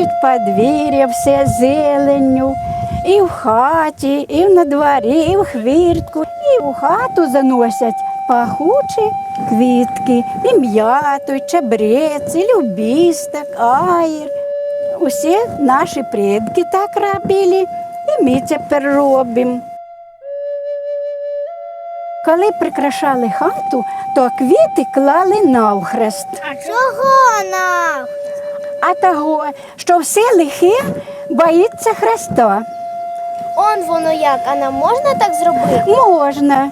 Обступають подвір'я все зеленню. І в хаті, і на дворі, і в хвіртку, і в хату заносять пахучі квітки, і м'яту, і чебрець, і любісток, аїр. Усі наші предки так робили, і ми тепер робимо. Коли прикрашали хату, то квіти клали навхрест. Чого нам? А того, що все лихе боїться хреста. Он воно як, а нам можна так зробити? Можна.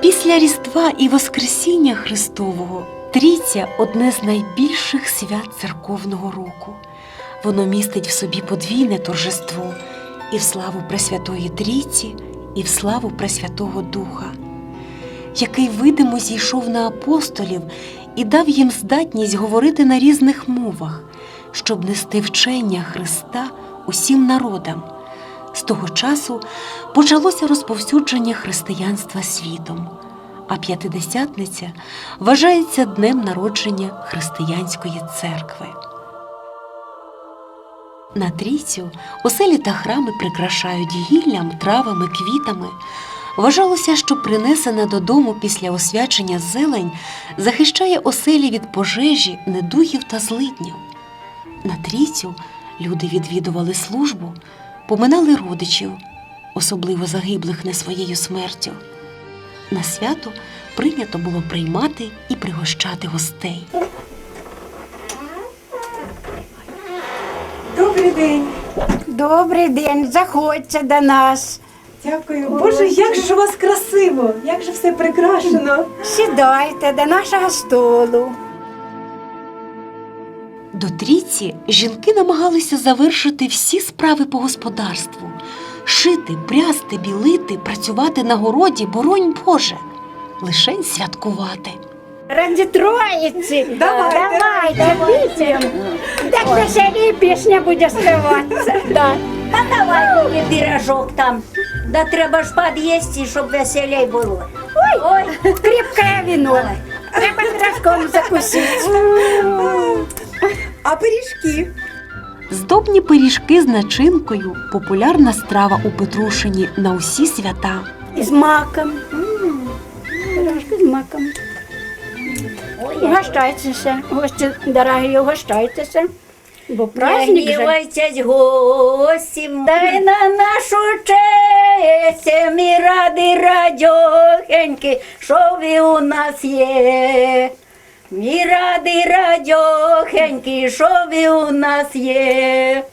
Після Різдва і Воскресіння Христового Трійця одне з найбільших свят церковного року. Воно містить в собі подвійне торжество і в славу Пресвятої Трійці, і в славу Пресвятого Духа, який видимо зійшов на апостолів і дав їм здатність говорити на різних мовах, щоб нести вчення Христа усім народам. З того часу почалося розповсюдження християнства світом, а п'ятидесятниця вважається днем народження християнської церкви. На трійцю оселі та храми прикрашають гіллям, травами, квітами. Вважалося, що принесена додому після освячення зелень захищає оселі від пожежі, недугів та злиднів. На трійцю люди відвідували службу, поминали родичів, особливо загиблих не своєю смертю. На свято прийнято було приймати і пригощати гостей. Добрий день. Добрий день, заходьте до нас. Дякую. Боже, як же у вас красиво, як же все прикрашено. Сідайте до нашого столу. До трійці жінки намагалися завершити всі справи по господарству: шити, прясти, білити, працювати на городі, боронь Боже, лишень святкувати. Раді троїці. Давайте. Давайте, вип'ємо. Так веселі пісня буде співатися. Да. Та давай мені пірожок там. Да треба ж під'їсти, щоб веселей було. Ой, крепке вино. Треба пирожком закусити. А пиріжки? Здобні пиріжки з начинкою популярна страва у Петрушині на усі свята. І з маком. М, Пирожки з маком. Угощайтеся, гості дорогі, угощайтеся. Бо праздник же. Гнівайтесь гості, дай на нашу честь, ми ради радьохеньки, що ви у нас є. Ми ради радьохеньки, що ви у нас є.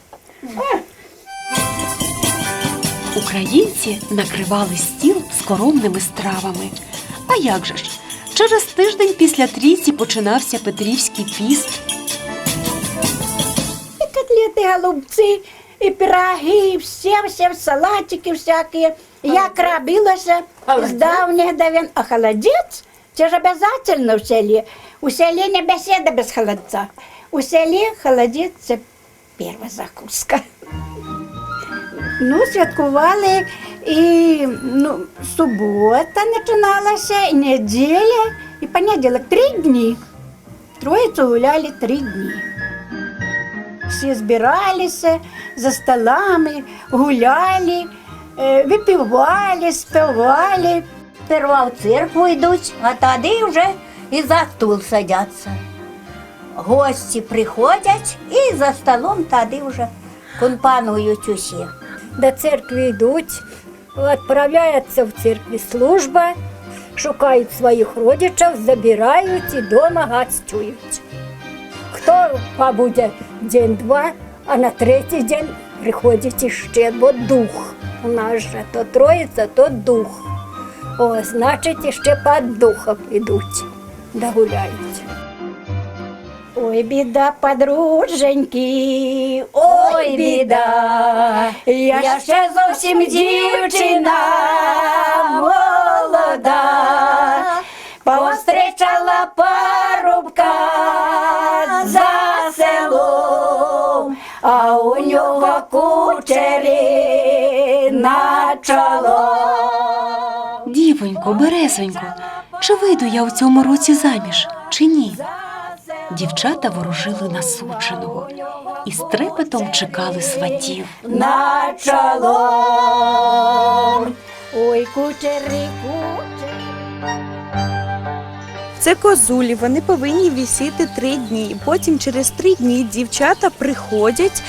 Українці накривали стіл скоромними стравами. А як же ж? Через тиждень після трійці починався Петрівський піст. І котлети, голубці, і пироги, і все, все, салатики всякі. Як робилося з давніх давен. А холодець, це ж обов'язково в селі. У селі не бесіда без холодця. У селі холодець це перша закуска. Ну, святкували і ну, субота починалася, і неділя, і понеділок три дні. Троїцю гуляли три дні. Всі збиралися за столами, гуляли, е, випивали, співали. Сперва в церкву йдуть, а тоді вже і за стул садяться. Гості приходять і за столом тоді вже компанують усі. до церкви йдуть, відправляються в церкві служба, шукають своїх родичів, забирають і дома гостюють. Хто побуде день-два, а на третій день приходить іще, бо дух. У нас же то троїця, то дух. О, значить, ще під духом ідуть, догуляють. Ой, біда, подруженьки, ой, біда, я, ще зовсім дівчина молода, поустрічала парубка за селом, а у нього кучері на чоло. Дівонько, березонько, чи вийду я у цьому році заміж, чи ні? Дівчата ворожили на сученого і з трепетом чекали сватів. на чоло. Ой, кучері, кучері. Це козулі, вони повинні вісіти три дні. Потім через три дні дівчата приходять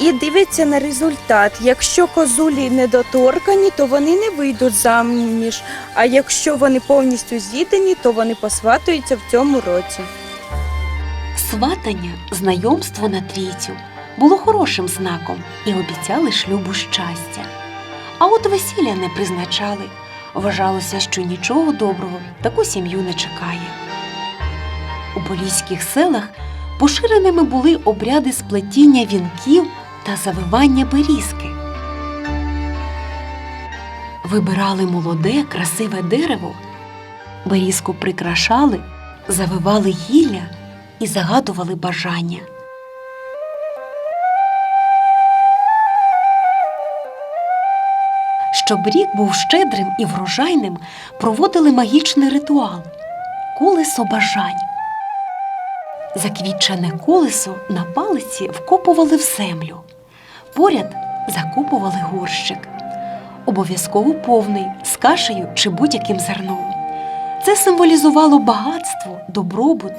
і дивляться на результат. Якщо козулі недоторкані, то вони не вийдуть заміж. А якщо вони повністю з'їдені, то вони посватуються в цьому році. Сватання, знайомство на трійцю було хорошим знаком і обіцяли шлюбу щастя. А от весілля не призначали. Вважалося, що нічого доброго таку сім'ю не чекає. У поліських селах поширеними були обряди сплетіння вінків та завивання берізки. Вибирали молоде, красиве дерево, берізку прикрашали, завивали гілля і загадували бажання. Щоб рік був щедрим і врожайним, проводили магічний ритуал колесо бажань. Заквітчене колесо на палиці вкопували в землю. Поряд закопували горщик. Обов'язково повний з кашею чи будь-яким зерном. Це символізувало багатство, добробут.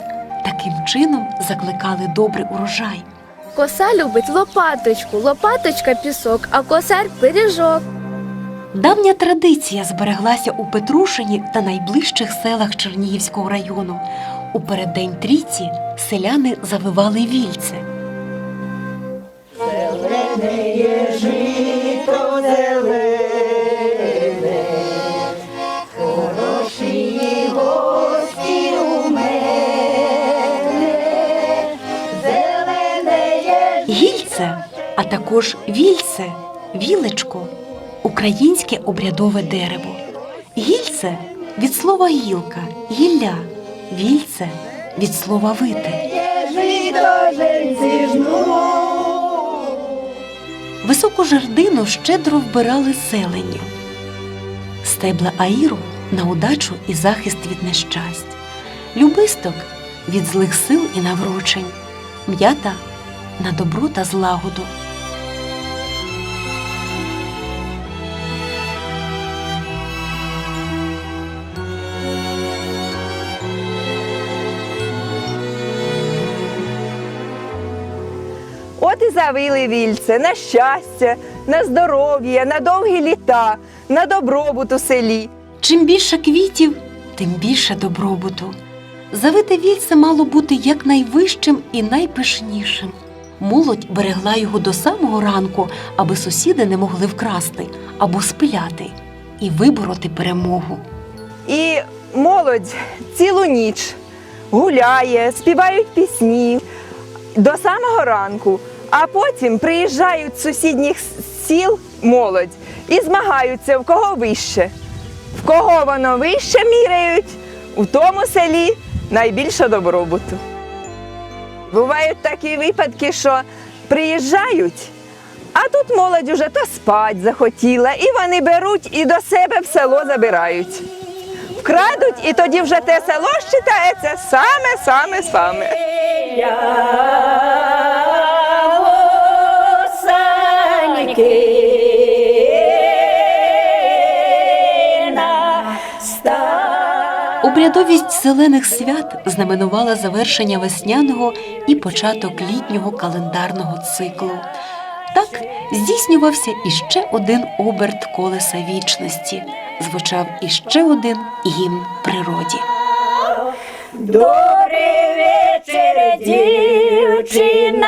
Таким чином закликали добрий урожай. Коса любить лопаточку, лопаточка пісок, а косар пиріжок. Давня традиція збереглася у Петрушині та найближчих селах Чернігівського району. У переддень трійці селяни завивали вільце. Гільце, а також вільце, вілечко українське обрядове дерево. Гільце від слова гілка, гілля, вільце від слова вити. Високу жердину щедро вбирали зеленню. Стебла аїру на удачу і захист від нещасть, любисток від злих сил і наврочень, м'ята на добро та злагоду. От і завили вільце на щастя, на здоров'я, на довгі літа, на добробут у селі. Чим більше квітів, тим більше добробуту. Завите вільце мало бути якнайвищим і найпишнішим. Молодь берегла його до самого ранку, аби сусіди не могли вкрасти або спиляти і вибороти перемогу. І молодь цілу ніч гуляє, співають пісні до самого ранку, а потім приїжджають з сусідніх сіл молодь і змагаються, в кого вище. В кого воно вище міряють, у тому селі найбільше добробуту. Бувають такі випадки, що приїжджають, а тут молодь уже то спать захотіла, і вони беруть і до себе в село забирають. Вкрадуть, і тоді вже те село считається саме, Обрядовість зелених свят знаменувала завершення весняного і початок літнього календарного циклу. Так здійснювався іще один оберт колеса вічності, звучав іще один гімн природі. Добрий вечір, дівчина,